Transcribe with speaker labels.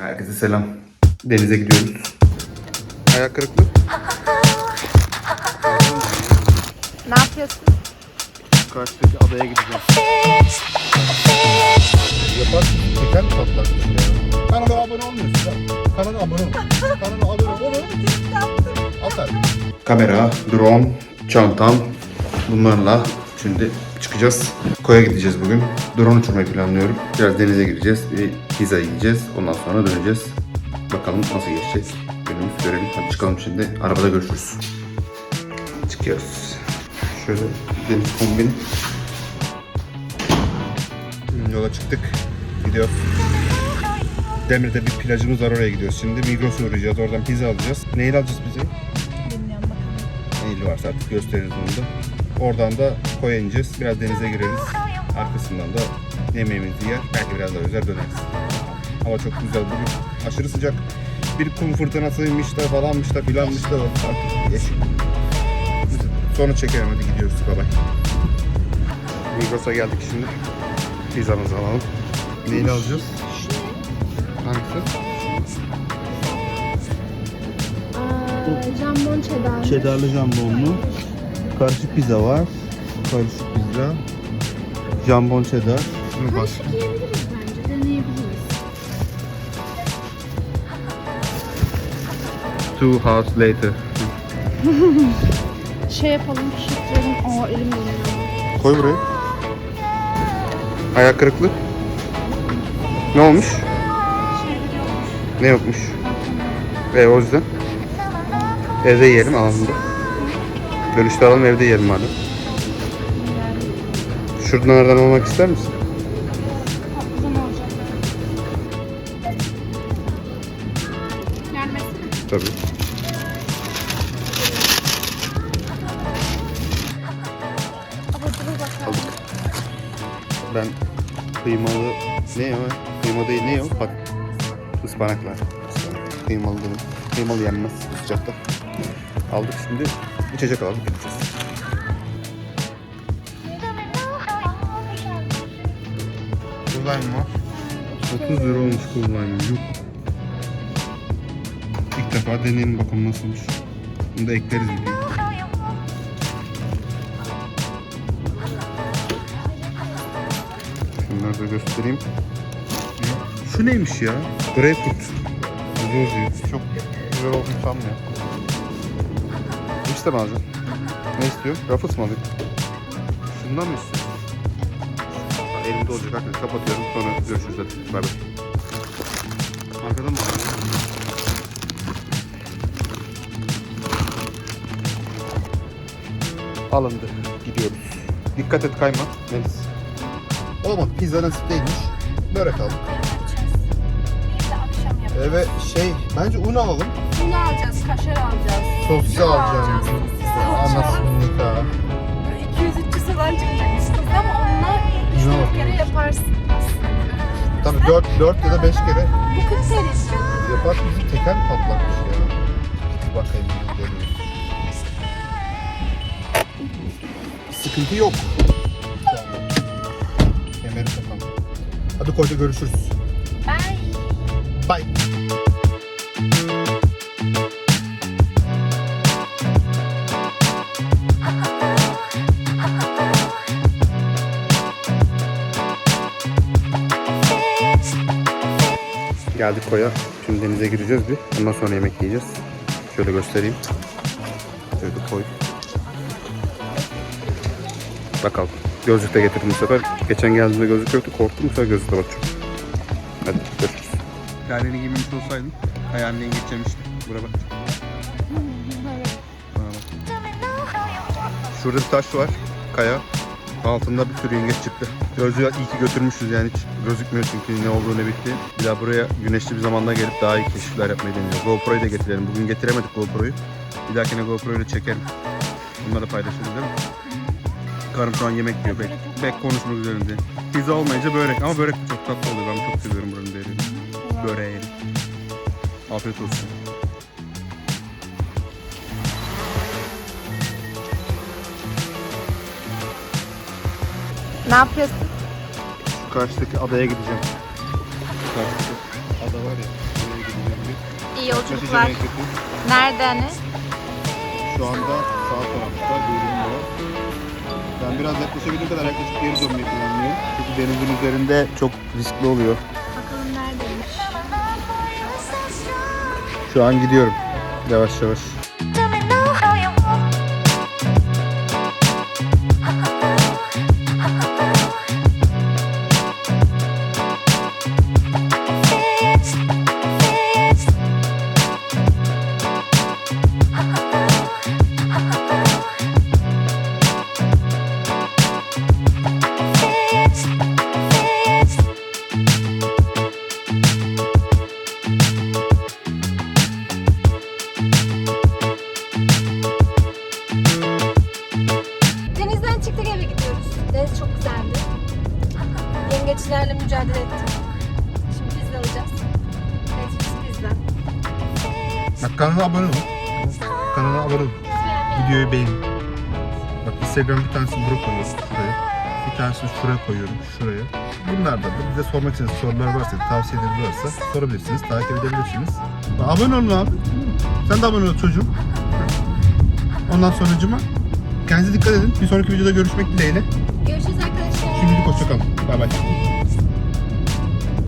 Speaker 1: Herkese selam. Denize gidiyoruz. Ayak kırıklığı.
Speaker 2: Ne yapıyorsun?
Speaker 1: Karşıdaki adaya gideceğim. Yapar, çeken patlak ya. Kanala abone olmuyorsun ya. Kanala abone ol. Kanala abone ol. Atar. Kamera, drone, çantam. Bunlarla şimdi çıkacağız. Koya gideceğiz bugün. Drone uçurmayı planlıyorum. Biraz denize gireceğiz. Bir pizza yiyeceğiz. Ondan sonra döneceğiz. Bakalım nasıl geçecek. Günümüz görelim. Hadi çıkalım şimdi. Arabada görüşürüz. Çıkıyoruz. Şöyle deniz kombin. Yola çıktık. Gidiyoruz. Demir'de bir plajımız var oraya gidiyoruz. Şimdi Migros'a uğrayacağız. Oradan pizza alacağız. Neyle alacağız pizzayı?
Speaker 2: Bilmiyorum bakalım.
Speaker 1: Neyli varsa artık gösteririz onu da. Oradan da koya ineceğiz. Biraz denize gireriz. Arkasından da yemeğimizi yer. Belki biraz daha özel döneriz. Hava çok güzel bugün. Aşırı sıcak. Bir kum fırtınasıymış da falanmış da filanmış da geç. Sonra çekelim hadi gidiyoruz. Bye bye. Migros'a geldik şimdi. Pizzamızı alalım. Neyle alacağız? Hangisi?
Speaker 2: Aa, jambon cheddar.
Speaker 1: Cheddarlı jambonlu. Karışık pizza var. Karışık pizza. Jambon cheddar. Şunu bak.
Speaker 2: Karışık yiyebiliriz bence. Deneyebiliriz.
Speaker 1: Two hours later.
Speaker 2: Şey yapalım, pişirtelim. Aa elim yanıyor.
Speaker 1: Koy buraya. Ayak kırıklı. Ne olmuş? Ne yokmuş? E o yüzden. Evde yiyelim alalım da. Dönüşte alalım evde yiyelim madem. Şuradan almak ister misin? Tabii.
Speaker 2: Bakalım.
Speaker 1: Ben kıymalı ne o? Kıyma değil ne o? Bak ıspanaklar. Kıymalı dedim. Kıymalı yenmez sıcakta. Aldık şimdi içecek alalım gideceğiz. Kullanma. 30 lira olmuş kullanma. Yuh. İlk defa deneyelim bakalım nasılmış. Bunu da ekleriz videoya. Şunları da göstereyim. Şu neymiş ya? Greyfurt. Yazıyor. Çok güzel olduğunu sanmıyorum. Mi alacaksın? Ne istiyor? Ruffles mı alayım? Şundan mı istiyorsun? Elimde olacak arkadaşlar. Kapatıyorum. Sonra görüşürüz hadi. Bay bay. Arkadan mı alayım? Alındı. Gidiyoruz. Dikkat et kayma. Melis. Olmadı. Pizza nasip değilmiş. Börek aldık.
Speaker 2: Bir.
Speaker 1: Evet şey bence un alalım.
Speaker 2: Bunu alacağız, kaşar alacağız.
Speaker 1: Sosis alacağım. Anasını nikah.
Speaker 2: 200-300 falan çıkacakmışız ama onlar
Speaker 1: Ne
Speaker 2: 3 kere yaparsın.
Speaker 1: Tabii 4, 4 ya da 5 kere
Speaker 2: Bu 40 TL.
Speaker 1: yapar bizim teker patlatmış ya. Git bakayım gidelim. Sıkıntı yok. Kemeri takalım. Hadi koyda görüşürüz.
Speaker 2: Bye.
Speaker 1: Bye. Geldik koya. Şimdi denize gireceğiz bir. Ondan sonra yemek yiyeceğiz. Şöyle göstereyim. Şöyle koy. Bakalım. Gözlük de getirdim bu sefer. Geçen geldiğimde gözlük yoktu. Korktum bu sefer gözlükle bakacağım. Hadi görüşürüz. Terliğini giymemiş olsaydın ayağını geçirmiştin. Buraya bak. Bana bak. Şurada taş var. Kaya. Altında bir sürü yengeç çıktı. Gözlüğü iyi ki götürmüşüz yani hiç gözükmüyor çünkü ne olduğu ne bittiği. Bir daha buraya güneşli bir zamanda gelip daha iyi keşifler yapmayı deneyeceğiz. GoPro'yu da getirelim. Bugün getiremedik GoPro'yu. Bir dahakine GoPro'yu da çekelim. Bunları paylaşırız değil mi? Karım şu an yemek yiyor. Bek, bek konuşmak üzerinde. Pizza olmayınca börek ama börek çok tatlı oluyor. Ben çok seviyorum buranın değerini. Böreği. Afiyet olsun.
Speaker 2: Ne yapıyorsun?
Speaker 1: Karşıdaki adaya gideceğim. Karşıdaki ada var ya.
Speaker 2: iyi
Speaker 1: Mesajı
Speaker 2: yolculuklar.
Speaker 1: bereketi.
Speaker 2: Nerede hani?
Speaker 1: Şu anda sağ tarafta görünüyor. Ben biraz yaklaşabildiğim kadar yaklaşıp geri dönmeyi planlıyorum. Çünkü denizin üzerinde çok riskli oluyor. Şu an gidiyorum. Yavaş yavaş.
Speaker 2: Denizden çıktık eve gidiyoruz. Deniz çok güzeldi. Yengeçlerle mücadele ettik. Şimdi pizza alacağız. Netflix pizza.
Speaker 1: Bak kanala abone ol. Kanala abone ol. Videoyu beğen. Bak Instagram bir tanesini buraya koyuyorum şuraya. Bir tanesini şuraya koyuyorum şuraya. Bunlarda da bize sormak istediğiniz sorular varsa, tavsiyeleriniz varsa sorabilirsiniz, takip edebilirsiniz. Abone olun abi. Sen de abone ol çocuğum. Ondan sonracıma kendinize dikkat edin. Bir sonraki videoda görüşmek dileğiyle.
Speaker 2: Görüşürüz arkadaşlar.
Speaker 1: Şimdilik hoşçakalın. Bay bay.